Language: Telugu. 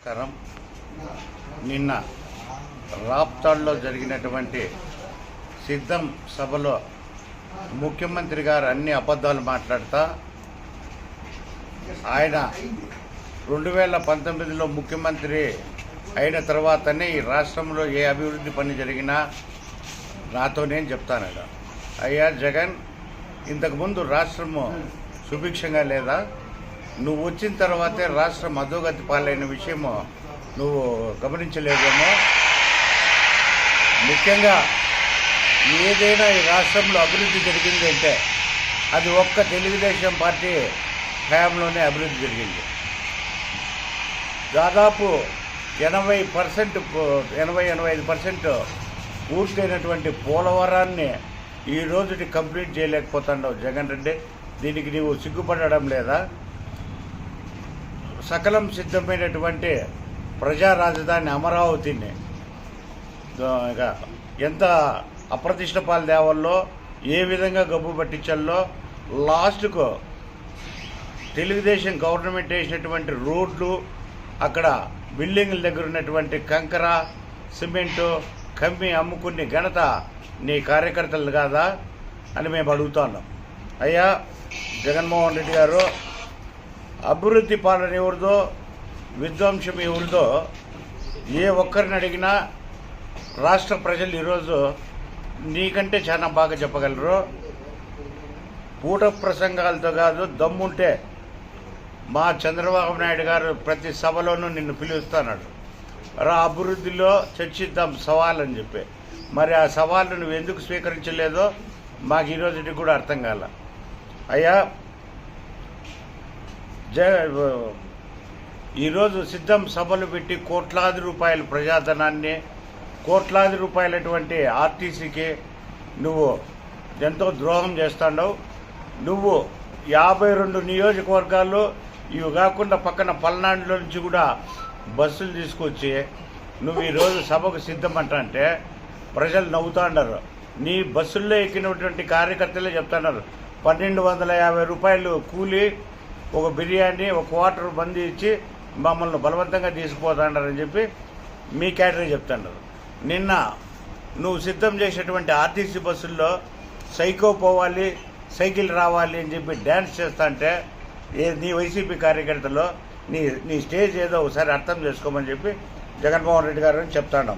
నమస్కారం. నిన్న రాప్తాడ్లో జరిగినటువంటి సిద్ధం సభలో ముఖ్యమంత్రి గారు అన్ని అబద్ధాలు మాట్లాడతా ఆయన రెండు వేల పంతొమ్మిదిలో ముఖ్యమంత్రి అయిన తర్వాతనే ఈ రాష్ట్రంలో ఏ అభివృద్ధి పని జరిగినా నాతో నేను చెప్తాను అయ్యా జగన్ ఇంతకుముందు రాష్ట్రము సుభిక్షంగా లేదా? నువ్వు వచ్చిన తర్వాతే రాష్ట్రం అధోగతి పాలైన విషయము నువ్వు గమనించలేదేమో. ముఖ్యంగా ఏదైనా ఈ రాష్ట్రంలో అభివృద్ధి జరిగింది అంటే అది ఒక్క తెలుగుదేశం పార్టీ హయాంలోనే అభివృద్ధి జరిగింది. దాదాపు ఎనభై పర్సెంట్ ఎనభై ఎనభై ఐదు పర్సెంట్ పూర్తయినటువంటి పోలవరాన్ని ఈ రోజుకి కంప్లీట్ చేయలేకపోతున్నావు జగన్ రెడ్డి. దీనికి నీవు సిగ్గుపడడం లేదా? సకలం సిద్ధమైనటువంటి ప్రజా రాజధాని అమరావతిని. ఎంత అప్రతిష్ట పాలు ఏ విధంగా గబ్బు పట్టించాలో లాస్ట్కు తెలుగుదేశం గవర్నమెంట్ వేసినటువంటి రోడ్లు అక్కడ బిల్డింగ్ల దగ్గర ఉన్నటువంటి కంకర సిమెంటు కమ్మి అమ్ముకునే ఘనత నీ కార్యకర్తలు కాదా అని మేము అడుగుతున్నాం. అయ్యా జగన్మోహన్ రెడ్డి గారు అభివృద్ధి పాలన ఎవరిదో విధ్వంసం ఎవరిదో ఏ ఒక్కరిని అడిగినా రాష్ట్ర ప్రజలు ఈరోజు నీకంటే చాలా బాగా చెప్పగలరు. పూట ప్రసంగాలతో కాదు దమ్ముంటే మా చంద్రబాబు నాయుడు గారు ప్రతి సభలోనూ నిన్ను పిలుస్తున్నాడు. రా అభివృద్ధిలో చర్చిద్దాం సవాల్ అని చెప్పి. మరి ఆ సవాళ్ళు నువ్వు ఎందుకు స్వీకరించలేదో మాకు ఈరోజుకి కూడా అర్థం కాల. అయ్యా జ ఈరోజు సిద్ధం సభలు పెట్టి కోట్లాది రూపాయల ప్రజాధనాన్ని కోట్లాది రూపాయలటువంటి ఆర్టీసీకి నువ్వు ఎంతో ద్రోహం చేస్తాండవు. నువ్వు యాభై రెండు నియోజకవర్గాల్లో ఇవి కాకుండా పక్కన పల్నాడులో నుంచి కూడా బస్సులు తీసుకొచ్చి నువ్వు ఈరోజు సభకు సిద్ధమంట అంటే ప్రజలు నవ్వుతాండారు. నీ బస్సుల్లో ఎక్కినటువంటి కార్యకర్తలే చెప్తున్నారు పన్నెండు వందల యాభై రూపాయలు కూలి ఒక బిర్యానీ ఒక క్వార్టర్ మంది ఇచ్చి మమ్మల్ని బలవంతంగా తీసుకుపోతాండారని చెప్పి మీ క్యాటరింగ్ చెప్తున్నారు నిన్న నువ్వు సిద్ధం చేసేటువంటి ఆర్టీసీ బస్సుల్లో సైకో పోవాలి సైకిల్ రావాలి అని చెప్పి డ్యాన్స్ చేస్తాంటే ఏ నీ వైసీపీ కార్యకర్తలో నీ నీ స్టేజ్ ఏదో ఒకసారి అర్థం చేసుకోమని చెప్పి జగన్మోహన్ రెడ్డి గారు చెప్తాను